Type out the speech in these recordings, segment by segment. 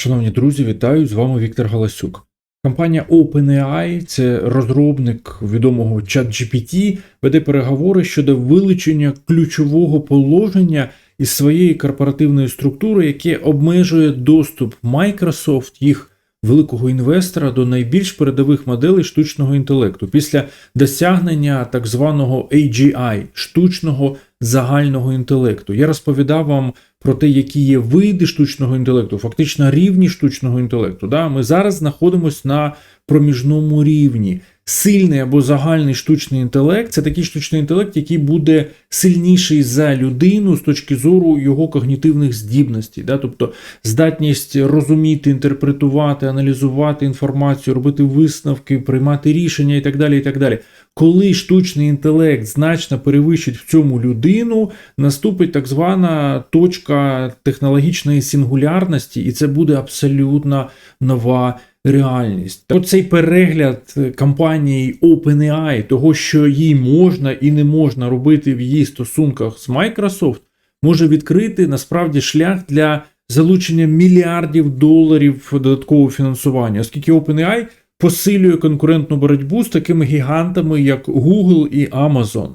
Шановні друзі, вітаю! З вами Віктор Галасюк. Компанія OpenAI, це розробник відомого ChatGPT, веде переговори щодо вилучення ключового положення із своєї корпоративної структури, яке обмежує доступ Microsoft, їх великого інвестора, до найбільш передових моделей штучного інтелекту після досягнення так званого AGI штучного загального інтелекту. Я розповідав вам про те, які є види штучного інтелекту, фактично рівні штучного інтелекту. Да? Ми зараз знаходимося на проміжному рівні. Сильний або загальний штучний інтелект це такий штучний інтелект, який буде сильніший за людину з точки зору його когнітивних здібностей, да? тобто здатність розуміти, інтерпретувати, аналізувати інформацію, робити висновки, приймати рішення і так далі. і так далі. Коли штучний інтелект значно перевищить в цьому людину, наступить так звана точка технологічної сингулярності, і це буде абсолютно нова реальність. Оцей перегляд компанії OpenAI, того, що їй можна і не можна робити в її стосунках з Microsoft, може відкрити насправді шлях для залучення мільярдів доларів додаткового фінансування, оскільки OpenAI посилює конкурентну боротьбу з такими гігантами, як Google і Amazon.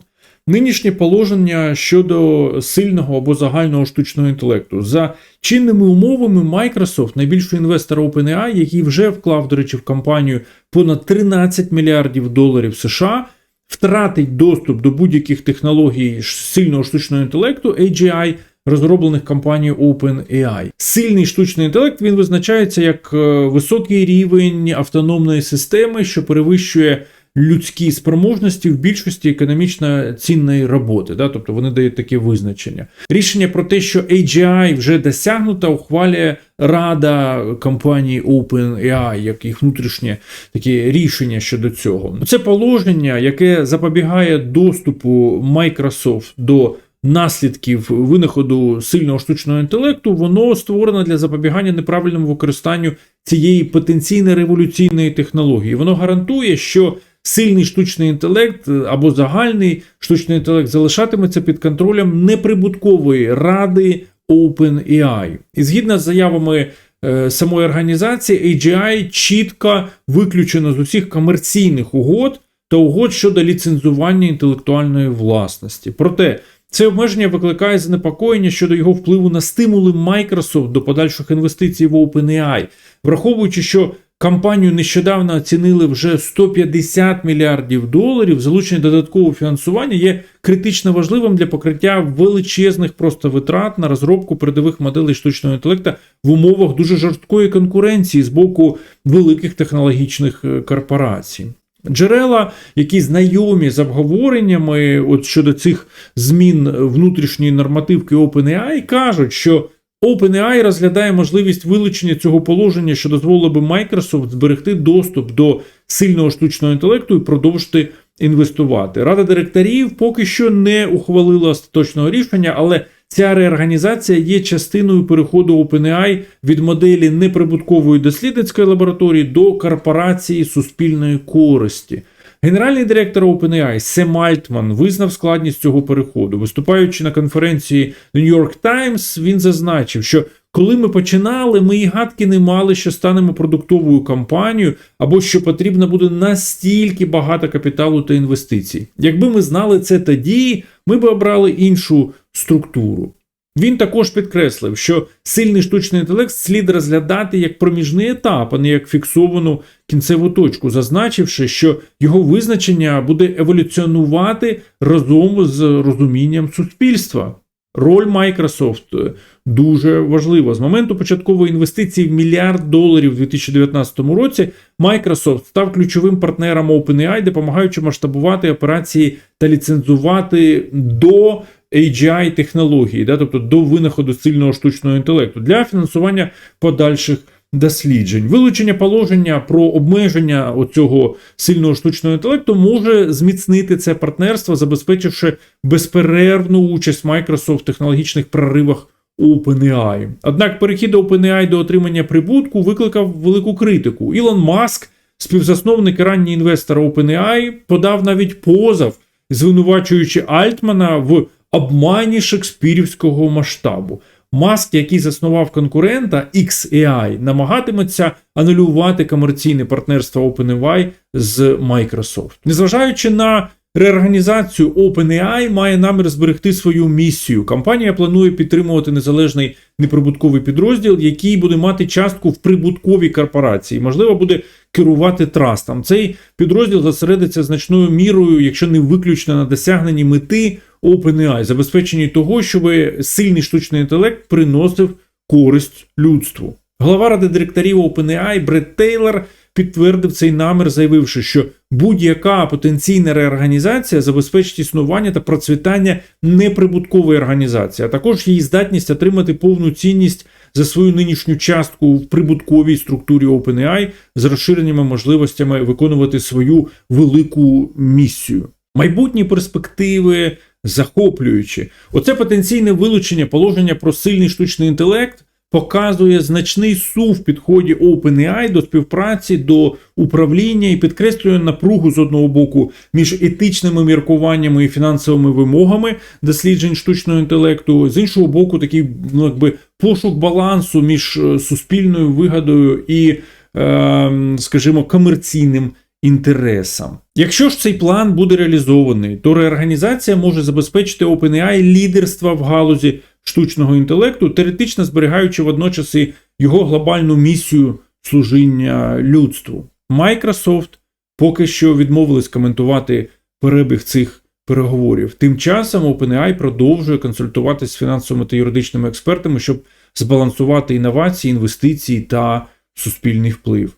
Нинішнє положення щодо сильного або загального штучного інтелекту за чинними умовами Microsoft, найбільшого інвестора OpenAI, який вже вклав, до речі, в компанію понад 13 мільярдів доларів США, втратить доступ до будь-яких технологій сильного штучного інтелекту AGI, розроблених компанією OpenAI. Сильний штучний інтелект він визначається як е, високий рівень автономної системи, що перевищує людські спроможності в більшості економічно цінної роботи. Да? Тобто вони дають таке визначення. Рішення про те, що AGI вже досягнута, ухвалює рада компанії OpenAI, як їх внутрішнє таке рішення щодо цього. Це положення, яке запобігає доступу Microsoft до наслідків винаходу сильного штучного інтелекту, воно створено для запобігання неправильному використанню цієї потенційно революційної технології. Воно гарантує, що сильний штучний інтелект або загальний штучний інтелект залишатиметься під контролем неприбуткової ради OpenAI. І згідно з заявами е, самої організації, AGI чітко виключено з усіх комерційних угод та угод щодо ліцензування інтелектуальної власності. Проте це обмеження викликає занепокоєння щодо його впливу на стимули Microsoft до подальших інвестицій в OpenAI, враховуючи, що компанію нещодавно оцінили вже 150 мільярдів доларів, залучення додаткового фінансування є критично важливим для покриття величезних просто витрат на розробку передових моделей штучного інтелекту в умовах дуже жорсткої конкуренції з боку великих технологічних е, корпорацій. Джерела, які знайомі з обговореннями от щодо цих змін внутрішньої нормативки OpenAI, кажуть, що OpenAI розглядає можливість вилучення цього положення, що дозволило би Microsoft зберегти доступ до сильного штучного інтелекту і продовжити інвестувати. Рада директорів поки що не ухвалила остаточного рішення, але Ця реорганізація є частиною переходу OpenAI від моделі неприбуткової дослідницької лабораторії до корпорації суспільної користі. Генеральний директор OpenAI Сем Альтман визнав складність цього переходу. Виступаючи на конференції New York Times, він зазначив, що коли ми починали, ми і гадки не мали, що станемо продуктовою компанією, або що потрібно буде настільки багато капіталу та інвестицій. Якби ми знали це тоді, ми б обрали іншу структуру. Він також підкреслив, що сильний штучний інтелект слід розглядати як проміжний етап, а не як фіксовану кінцеву точку, зазначивши, що його визначення буде еволюціонувати разом з розумінням суспільства. Роль Microsoft дуже важлива. З моменту початкової інвестиції в мільярд доларів у 2019 році Microsoft став ключовим партнером OpenAI, допомагаючи масштабувати операції та ліцензувати до AGI технології, да, тобто до винаходу сильного штучного інтелекту для фінансування подальших досліджень. Вилучення положення про обмеження оцього сильного штучного інтелекту може зміцнити це партнерство, забезпечивши безперервну участь Microsoft в технологічних проривах OpenAI. Однак перехід OpenAI до отримання прибутку викликав велику критику. Ілон Маск, співзасновник і ранній інвестор OpenAI, подав навіть позов, звинувачуючи Альтмана в обмані шекспірівського масштабу. Маск, який заснував конкурента XAI, намагатиметься анулювати комерційне партнерство OpenAI з Microsoft. Незважаючи на реорганізацію OpenAI має намір зберегти свою місію. Компанія планує підтримувати незалежний неприбутковий підрозділ, який буде мати частку в прибутковій корпорації. Можливо, буде керувати трастом. Цей підрозділ зосередиться значною мірою, якщо не виключно на досягненні мети OpenAI, забезпеченні того, щоб сильний штучний інтелект приносив користь людству. Голова ради директорів OpenAI Бред Тейлор підтвердив цей намір, заявивши, що будь-яка потенційна реорганізація забезпечить існування та процвітання неприбуткової організації, а також її здатність отримати повну цінність за свою нинішню частку в прибутковій структурі OpenAI з розширеними можливостями виконувати свою велику місію. Майбутні перспективи захоплюючі. Оце потенційне вилучення положення про сильний штучний інтелект показує значний сув в підході OpenAI до співпраці, до управління і підкреслює напругу з одного боку між етичними міркуваннями і фінансовими вимогами досліджень штучного інтелекту, з іншого боку, такий ну, якби пошук балансу між е, суспільною вигодою і, е, скажімо, комерційним інтересам. Якщо ж цей план буде реалізований, то реорганізація може забезпечити OpenAI лідерства в галузі штучного інтелекту, теоретично зберігаючи водночас і його глобальну місію служіння людству. Microsoft поки що відмовились коментувати перебіг цих переговорів. Тим часом OpenAI продовжує консультуватися з фінансовими та юридичними експертами, щоб збалансувати інновації, інвестиції та суспільний вплив.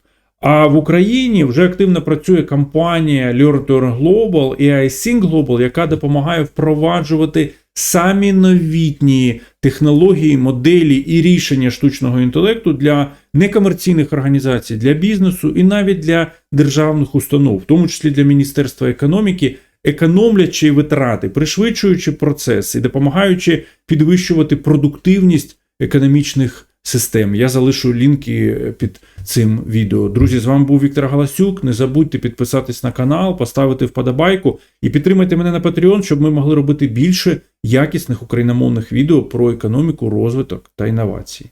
А в Україні вже активно працює компанія Learn Global і iSync Global, яка допомагає впроваджувати самі новітні технології, моделі і рішення штучного інтелекту для некомерційних організацій, для бізнесу і навіть для державних установ, в тому числі для Міністерства економіки, економлячи витрати, пришвидшуючи процес і допомагаючи підвищувати продуктивність економічних систем. Я залишу лінки під цим відео. Друзі, з вами був Віктор Галасюк. Не забудьте підписатись на канал, поставити вподобайку і підтримайте мене на Patreon, щоб ми могли робити більше якісних україномовних відео про економіку, розвиток та інновації.